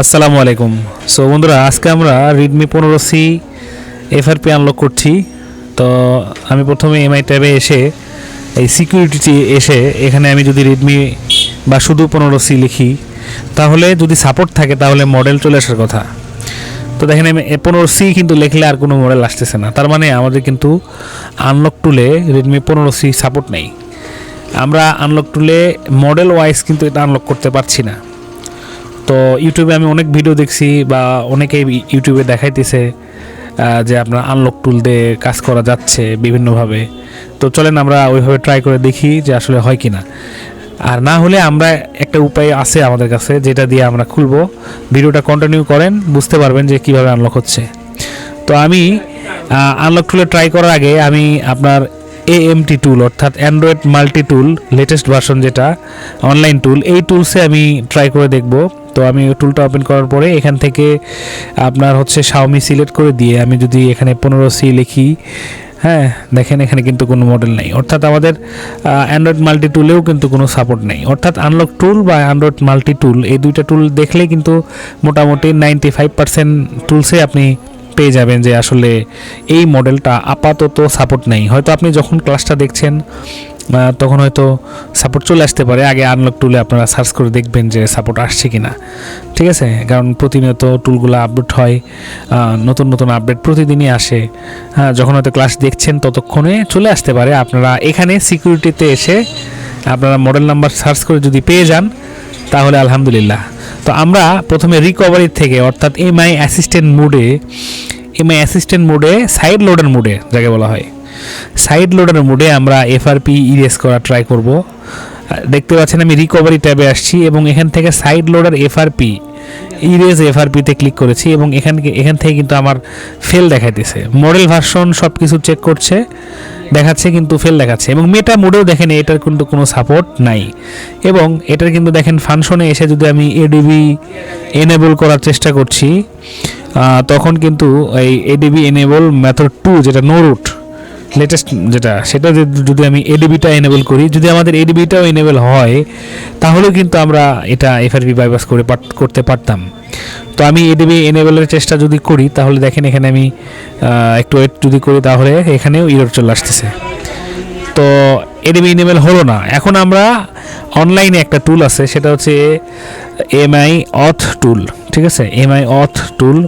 আসসালামু আলাইকুম। সো বন্ধুরা, আজকে আমরা রেডমি পনেরো সি এফআরপি আনলক করছি। তো, আমি প্রথমে এমআই ট্যাবে এসে, এই সিকিউরিটি এসে, এখানে আমি যদি রেডমি বা শুধু পনেরো সি লিখি, তাহলে যদি সাপোর্ট থাকে, তাহলে মডেল চলে আসার কথা। তো দেখেন, আমি পনেরো সি কিন্তু লিখলে আর কোনো মডেল আসতেছে না। তার মানে আমাদের কিন্তু আনলক টুলে রেডমি পনেরো সি সাপোর্ট নেই। আমরা আনলক টুলে মডেল ওয়াইজ কিন্তু এটা আনলক করতে পারছি না। তো ইউটিউবে আমি অনেক ভিডিও দেখছি বা অনেকেই ইউটিউবে দেখাইতেছে যে আপনার আনলক টুল দিয়ে কাজ করা যাচ্ছে বিভিন্নভাবে। তো চলেন আমরা ওইভাবে ট্রাই করে দেখি যে আসলে হয় কি না আর না হলে আমরা একটা উপায় আছে আমাদের কাছে, যেটা দিয়ে আমরা খুলবো। ভিডিওটা কন্টিনিউ করেন, বুঝতে পারবেন যে কীভাবে আনলক হচ্ছে। তো আমি আনলক টুলে ট্রাই করার আগে আমি আপনার এএমটি টুল অর্থাৎ android multi tool latest version যেটা অনলাইন টুল এই টুলসে আমি ট্রাই করে দেখব। তো আমি টুলটা ওপেন করার পরে এখান থেকে আপনার হচ্ছে শাওমি সিলেক্ট করে দিয়ে আমি যদি এখানে পনেরো সি লিখি হ্যাঁ দেখেন এখানে কিন্তু কোনো মডেল নেই। অর্থাৎ আমাদের অ্যান্ড্রয়েড মাল্টি টুলেও কিন্তু কোনো সাপোর্ট নেই। অর্থাৎ আনলক টুল বা অ্যান্ড্রয়েড মাল্টি টুল এই দুইটা টুল দেখলে কিন্তু মোটামুটি নাইনটি ফাইভ পার্সেন্ট টুলসে আপনি পেয়ে যাবেন যে আসলে এই মডেলটা আপাতত সাপোর্ট নেই। হয়তো আপনি যখন ক্লাসটা দেখছেন তখন হয়তো সাপোর্ট চলে আসতে পারে। আগে আনলক টুলে আপনারা সার্চ করে দেখবেন যে সাপোর্ট আসছে কি না ঠিক আছে? কারণ প্রতিনিয়ত টুলগুলো আপডেট হয় নতুন নতুন আপডেট প্রতিদিনই আসে। হ্যাঁ যখন হয়তো ক্লাস দেখছেন ততক্ষণে চলে আসতে পারে। আপনারা এখানে সিকিউরিটিতে এসে আপনারা মডেল নাম্বার সার্চ করে যদি পেয়ে যান, তাহলে আলহামদুলিল্লাহ। তো আমরা প্রথমে রিকভারি থেকে, অর্থাৎ এমআই অ্যাসিস্ট্যান্ট মোডে এমআই অ্যাসিস্ট্যান্ট মোডে সাইড লোডার মোডে যাকে বলা হয়। সাইড লোডার মোডে আমরা এফআরপি ইরেজ করা ট্রাই করব। দেখতে পাচ্ছেন আমি রিকভারি ট্যাবে আসছি এবং এখান থেকে সাইড লোডার এফআরপি ইরেজ এফআরপিতে ক্লিক করেছি এবং এখান এখান থেকে কিন্তু আমার ফেল দেখাইতেছে। মডেল ভার্সন সব কিছু চেক করছে, দেখাচ্ছে কিন্তু ফেল দেখাচ্ছে এবং মেটা মোডেও দেখেন এটার কিন্তু কোনো সাপোর্ট নাই। এবং এটার কিন্তু দেখেন ফাংশনে এসে যদি আমি এডিবি এনেবল করার চেষ্টা করছি তখন কিন্তু এই এডিবি এনেবল মেথড টু যেটা নো রুট লেটেস্ট যেটা, সেটা যদি- আমি এডিবিটা এনেবল করি, যদি আমাদের এডিবিটাও এনেবল হয় তাহলেও কিন্তু আমরা এটা এফআরপি বাইপাস করে করতে পারতাম। তো আমি এডিবি এনেবলের চেষ্টা যদি করি, তাহলে দেখেন এখানে আমি একটু ওয়েট যদি করি, তাহলে এখানেও ইরর চলে আসতেছে। তো এডিবি এনেবল হলো না। এখন আমরা অনলাইনে একটা টুল আছে, সেটা হচ্ছে এমআই অথ টুল ঠিক আছে? এমআই অথ টুল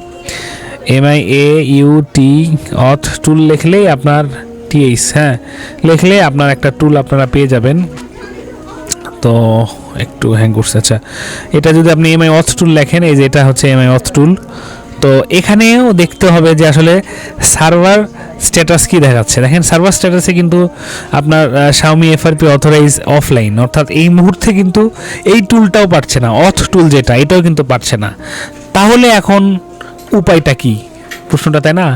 এমআই এ ইউ টি অথ টুল লিখলেই আপনার টিএইচ হ্যাঁ। লিখলে আপনার একটা টুল আপনারা পেয়ে যাবেন। তো একটু হ্যাং করছে আচ্ছা। এটা যদি আপনি এমআই অথ টুল লেখেন, এই যে এটা হচ্ছে এমআই অথ টুল তো এখানেও দেখতে হবে যে আসলে সার্ভার স্ট্যাটাস কি দেখাচ্ছে। দেখেন সার্ভার স্ট্যাটাসে কিন্তু আপনার শাওমি এফআরপি অথরাইজ অফলাইন অর্থাৎ এই মুহূর্তে কিন্তু এই টুলটাও পারছে না। অথ টুল যেটা, এটাও কিন্তু পারছে না। তাহলে এখন উপায়টা কি? প্রশ্নটা তাই না?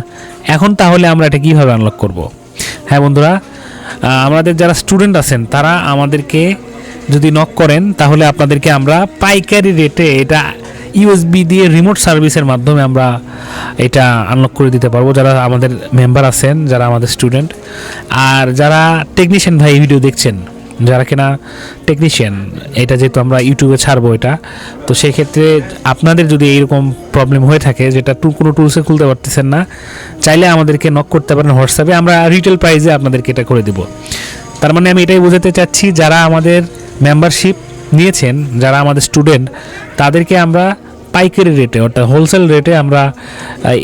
এখন তাহলে আমরা এটা কীভাবে আনলক করব? হ্যাঁ বন্ধুরা আমাদের যারা স্টুডেন্ট আছেন, তারা আমাদেরকে যদি নক করেন, তাহলে আপনাদেরকে আমরা পাইকারি রেটে এটা ইউএসবি দিয়ে রিমোট সার্ভিসের মাধ্যমে আমরা এটা আনলক করে দিতে পারব, যারা আমাদের মেম্বার আছেন, যারা আমাদের স্টুডেন্ট আর যারা টেকনিশিয়ান ভাই ভিডিও দেখছেন যারা কিনা টেকনিশিয়ান এটা যেহেতু আমরা ইউটিউবে ছাড়বো এটা, তো সেই ক্ষেত্রে আপনাদের যদি এইরকম প্রবলেম হয়ে থাকে, যেটা টু কোনো টুলসে খুলতে পারতেছেন না, চাইলে আমাদেরকে নক করতে পারেন হোয়াটসঅ্যাপে আমরা রিটেল প্রাইসে আপনাদেরকে এটা করে দেবো। তার মানে আমি এটাই বোঝাতে চাচ্ছি, যারা আমাদের মেম্বারশিপ নিয়েছেন, যারা আমাদের স্টুডেন্ট তাদেরকে আমরা পাইকারি রেটে অর্থাৎ হোলসেল রেটে আমরা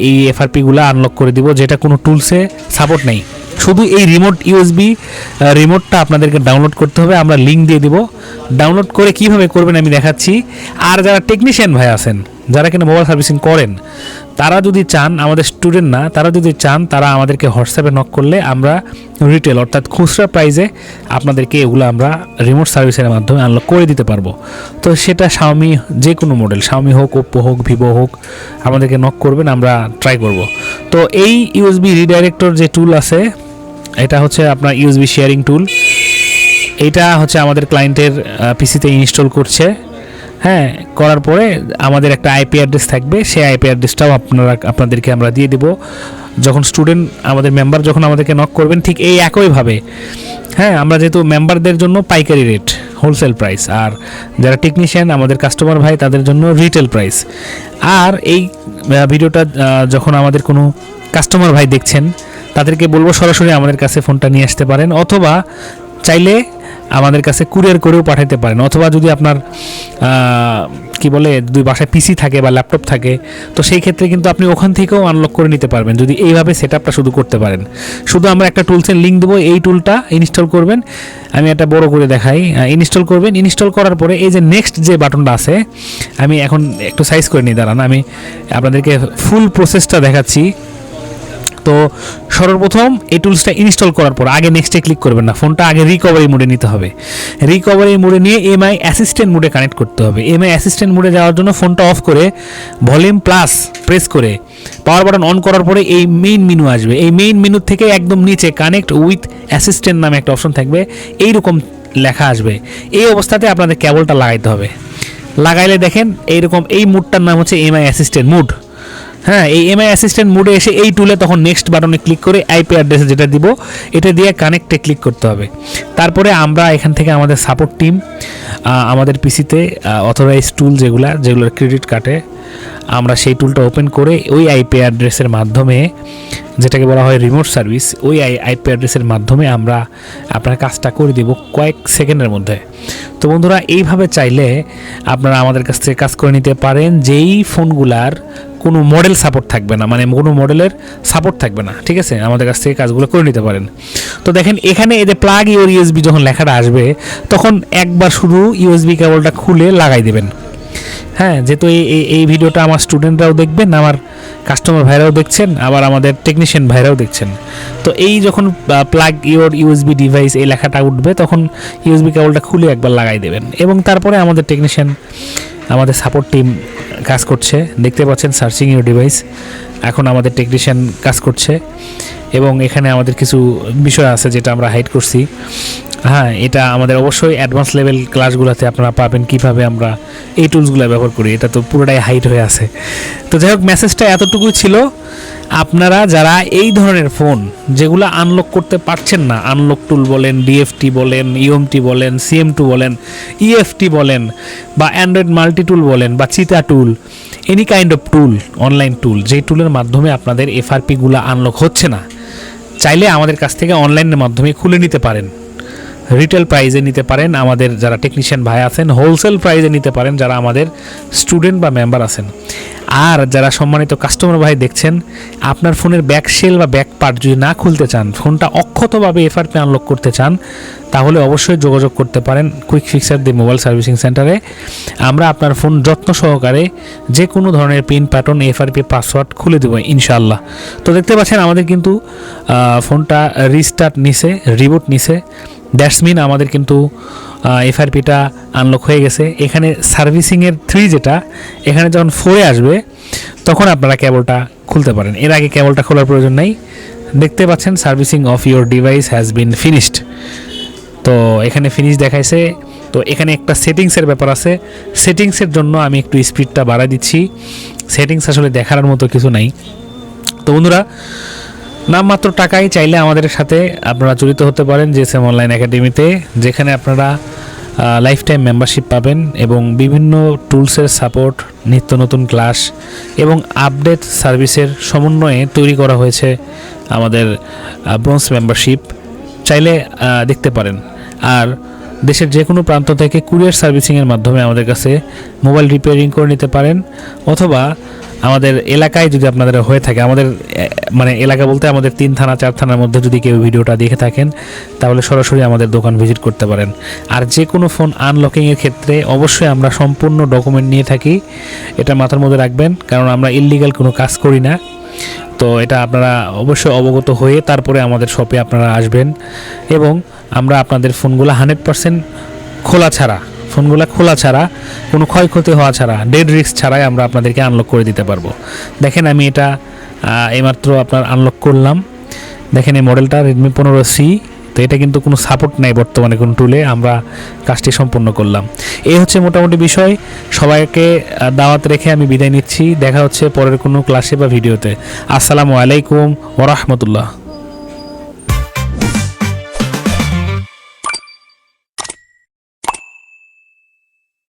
এই এফআরপিগুলো আনলক করে দিব, যেটা কোনো টুলসে সাপোর্ট নেই। শুধু এই রিমোট ইউএসবি রিমোটটা আপনাদেরকে ডাউনলোড করতে হবে। আমরা লিঙ্ক দিয়ে দিব। ডাউনলোড করে কীভাবে করবেন আমি দেখাচ্ছি। আর যারা টেকনিশিয়ান ভাই আছেন, যারা কিনা মোবাইল সার্ভিসিং করেন, তারা যদি চান, আমাদের স্টুডেন্ট না, তারা যদি চান, তারা আমাদেরকে হোয়াটসঅ্যাপে নক করলে আমরা রিটেল অর্থাৎ খুচরা প্রাইজে আপনাদেরকে এগুলো আমরা রিমোট সার্ভিসের মাধ্যমে আনলক করে দিতে পারব। তো সেটা শাওমি যে কোনো মডেল শাওমি হোক ওপ্পো হোক ভিভো হোক, আমাদেরকে নক করবেন, আমরা ট্রাই করব। তো এই ইউএসবি রিডাইরেক্টর যে টুল আছে এটা হচ্ছে আপনার ইউএসবি শেয়ারিং টুল এটা হচ্ছে আমাদের ক্লায়েন্টের পিসিতে ইনস্টল করছে। হ্যাঁ করার পরে আমাদের একটা আইপি অ্যাড্রেস থাকবে। সেই আইপি অ্যাড্রেসটাও আপনারা, আপনাদেরকে আমরা দিয়ে দেব। যখন স্টুডেন্ট আমাদের মেম্বার যখন আমাদেরকে নক করবেন, ঠিক এই একইভাবে হ্যাঁ আমরা যেহেতু মেম্বারদের জন্য পাইকারি রেট হোলসেল প্রাইস আর যারা টেকনিশিয়ান আমাদের কাস্টমার ভাই, তাদের জন্য রিটেল প্রাইস আর এই ভিডিওটা যখন আমাদের কোনো কাস্টমার ভাই দেখছেন তাদেরকে বলব সরাসরি আমাদের কাছে ফোনটা নিয়ে আসতে পারেন, অথবা চাইলে আমাদের কাছে কুরিয়ার করেও পাঠাতে পারেন, অথবা যদি আপনার কি বলে, দুই বাসায় পিসি থাকে বা ল্যাপটপ থাকে, তো সেই ক্ষেত্রে কিন্তু আপনি ওখান থেকেও আনলক করে নিতে পারবেন, যদি এইভাবে সেট আপটা শুধু করতে পারেন। শুধু আমরা একটা টুলসের লিঙ্ক দেবো, এই টুলটা ইনস্টল করবেন, আমি একটা বড় করে দেখাই ইনস্টল করবেন ইনস্টল করার পরে এই যে নেক্সট যে বাটনটা আছে, আমি এখন একটু সাইজ করে নিই, দাঁড়ান, আমি আপনাদেরকে ফুল প্রসেসটা দেখাচ্ছি। তো সর্বপ্রথম এই টুলসটা ইনস্টল করার পর, আগে নেক্সটে ক্লিক করবেন না ফোনটা আগে রিকভারি মোডে নিতে হবে। রিকভারি মোডে নিয়ে এমআই অ্যাসিস্ট্যান্ট মোডে কানেক্ট করতে হবে। এমআই অ্যাসিস্ট্যান্ট মোডে যাওয়ার জন্য ফোনটা অফ করে ভলিউম প্লাস প্রেস করে পাওয়ার বাটন অন করার পরে এই মেইন মেনু আসবে। এই মেইন মেনু থেকে একদম নিচে কানেক্ট উইথ অ্যাসিস্ট্যান্ট নামে একটা অপশন থাকবে। এইরকম লেখা আসবে। এই অবস্থাতে আপনাদের কেবলটা লাগাইতে হবে। লাগাইলে দেখেন এইরকম, এই মুডটার নাম হচ্ছে এমআই অ্যাসিস্ট্যান্ট মুড হ্যাঁ এই এমআই অ্যাসিস্ট্যান্ট মোডে এসে এই টুলে তখন নেক্সট বাটনে ক্লিক করে আইপি অ্যাড্রেসে যেটা দিব, এটা দিয়ে কানেক্টে ক্লিক করতে হবে। তারপরে আমরা এখান থেকে আমাদের সাপোর্ট টিম আমাদের পিসিতে অথরাইজ টুল যেগুলা, যেগুলোর ক্রেডিট কাটে আমরা সেই টুলটা ওপেন করে ওই আইপি অ্যাড্রেসের মাধ্যমে, যেটাকে বলা হয় রিমোট সার্ভিস ওই আইপি অ্যাড্রেসের মাধ্যমে আমরা আপনার কাজটা করে দিব কয়েক সেকেন্ডের মধ্যে। তো বন্ধুরা, এইভাবে চাইলে আপনারা আমাদের কাছ থেকে কাজ করে নিতে পারেন, যেই ফোনগুলার কোনো মডেল সাপোর্ট থাকবে না মানে কোনো মডেলের সাপোর্ট থাকবে না, ঠিক আছে? আমাদের কাছ থেকে কাজগুলো করে নিতে পারেন। তো দেখেন, এখানে এদের প্লাগ ইউর ইউএসবি যখন লেখাটা আসবে, তখন একবার শুধু ইউএসবি কেবলটা খুলে লাগাই দেবেন। হ্যাঁ যেহেতু এই, এই- এই ভিডিওটা আমার স্টুডেন্টরাও দেখবেন, আমার কাস্টমার ভাইরাও দেখছেন, আবার আমাদের টেকনিশিয়ান ভাইরাও দেখছেন। তো এই যখন প্লাগ ইওর ইউএসবি ডিভাইস এই লেখাটা উঠবে, তখন ইউএসবি কেবলটা খুলে একবার লাগাই দেবেন। এবং তারপরে আমাদের টেকনিশিয়ান আমাদের সাপোর্ট টিম কাজ করছে। দেখতে পাচ্ছেন সার্চিং ইউর ডিভাইস এখন আমাদের টেকনিশিয়ান কাজ করছে। এবং এখানে আমাদের কিছু বিষয় আছে যেটা আমরা হাইড করছি। হ্যাঁ এটা আমাদের অবশ্যই অ্যাডভান্স লেভেল ক্লাসগুলোতে আপনারা পাবেন কীভাবে আমরা এই টুলসগুলো ব্যবহার করি। এটা তো পুরোটাই হাইট হয়ে আছে। তো যাই হোক মেসেজটা এতটুকুই ছিল। আপনারা যারা এই ধরনের ফোন যেগুলো আনলক করতে পারছেন না আনলক টুল বলেন ডিএফটি বলেন ইউএমটি বলেন সিএম টু বলেন ইএফটি বলেন, বা অ্যান্ড্রয়েড মাল্টি টুল বলেন, বা cheetah tool any kind of tool online tool যেই টুলের মাধ্যমে আপনাদের এফআরপিগুলো আনলক হচ্ছে না, চাইলে আমাদের কাছ থেকে অনলাইনের মাধ্যমে খুলে নিতে পারেন। রিটেল প্রাইজে নিতে পারেন। আমাদের যারা টেকনিশিয়ান ভাই আছেন হোলসেল প্রাইজে নিতে পারেন, যারা আমাদের স্টুডেন্ট বা মেম্বার আছেন। আর যারা সম্মানিত কাস্টমার ভাই দেখছেন, আপনার ফোনের ব্যাক সেল বা ব্যাক পার্ট যদি না খুলতে চান, ফোনটা অক্ষতভাবে এফআরপি আনলক করতে চান, তাহলে অবশ্যই যোগাযোগ করতে পারেন quick fixer the mobile servicing সেন্টারে আমরা আপনার ফোন যত্ন সহকারে যে কোনো ধরনের পিন প্যাটার্ন এফআরপি পাসওয়ার্ড খুলে দেবো ইনশাআল্লাহ। তো দেখতে পাচ্ছেন আমাদের কিন্তু ফোনটা রিস্টার্ট নিছে রিবুট নিছে। দ্যাটস মিন আমাদের কিন্তু এফআরপিটা আনলক হয়ে গেছে। এখানে সার্ভিসিংয়ের থ্রি যেটা, এখানে যখন ফোরে আসবে, তখন আপনারা কেবলটা খুলতে পারেন। এর আগে কেবলটা খোলার প্রয়োজন নেই। দেখতে পাচ্ছেন, servicing of your device has been finished. তো এখানে ফিনিশ দেখাইছে। তো এখানে একটা সেটিংসের ব্যাপার আছে। সেটিংসের জন্য আমি একটু স্পিডটা বাড়াই দিচ্ছি। সেটিংস আসলে দেখার মতো কিছু নাই। তো বন্ধুরা নামমাত্র টাকাই চাইলে আমাদের সাথে আপনারা জড়িত হতে পারেন জেএসএম অনলাইন একাডেমিতে, যেখানে আপনারা লাইফ টাইম মেম্বারশিপ পাবেন এবং বিভিন্ন টুলসের সাপোর্ট নিত্য নতুন ক্লাস এবং আপডেট সার্ভিসের সমন্বয়ে তৈরি করা হয়েছে আমাদের ব্রোঞ্জ মেম্বারশিপ চাইলে দেখতে পারেন। আর দেশের যে কোনো প্রান্ত থেকে কুরিয়ার সার্ভিসিংয়ের মাধ্যমে আমাদের কাছে মোবাইল রিপেয়ারিং করে নিতে পারেন অথবা আমাদের এলাকায় যদি আপনাদের হয়ে থাকে, আমাদের মানে এলাকা বলতে আমাদের তিন থানা, চার থানার মধ্যে যদি কেউ ভিডিওটা দেখে থাকেন, তাহলে সরাসরি আমাদের দোকান ভিজিট করতে পারেন। আর যে কোনো ফোন আনলকিংয়ের ক্ষেত্রে অবশ্যই আমরা সম্পূর্ণ ডকুমেন্ট নিয়ে থাকি। এটা মাথার মধ্যে রাখবেন, কারণ আমরা ইললিগাল কোনো কাজ করি না। তো এটা আপনারা অবশ্যই অবগত হয়ে তারপরে আমাদের শপে আপনারা আসবেন। এবং আমরা আপনাদের ফোনগুলো হান্ড্রেড পার্সেন্ট খোলা ছাড়া ফোনগুলো খোলা ছাড়া, কোনো ক্ষয়ক্ষতি হওয়া ছাড়া ডেড রিস্ক ছাড়াই আমরা আপনাদেরকে আনলক করে দিতে পারব। দেখেন আমি এটা এইমাত্র আপনার আনলক করলাম। দেখেন এই মডেলটা রেডমি পনেরো সি তো এটা কিন্তু কোনো সাপোর্ট নাই বর্তমানে কোনো টুলে আমরা কাজটি সম্পূর্ণ করলাম। এই হচ্ছে মোটামুটি বিষয়। সবাইকে দাওয়াত রেখে আমি বিদায় নিচ্ছি। দেখা হচ্ছে পরের কোনো ক্লাসে বা ভিডিওতে আসসালামু আলাইকুম ওরহমতুল্লাহ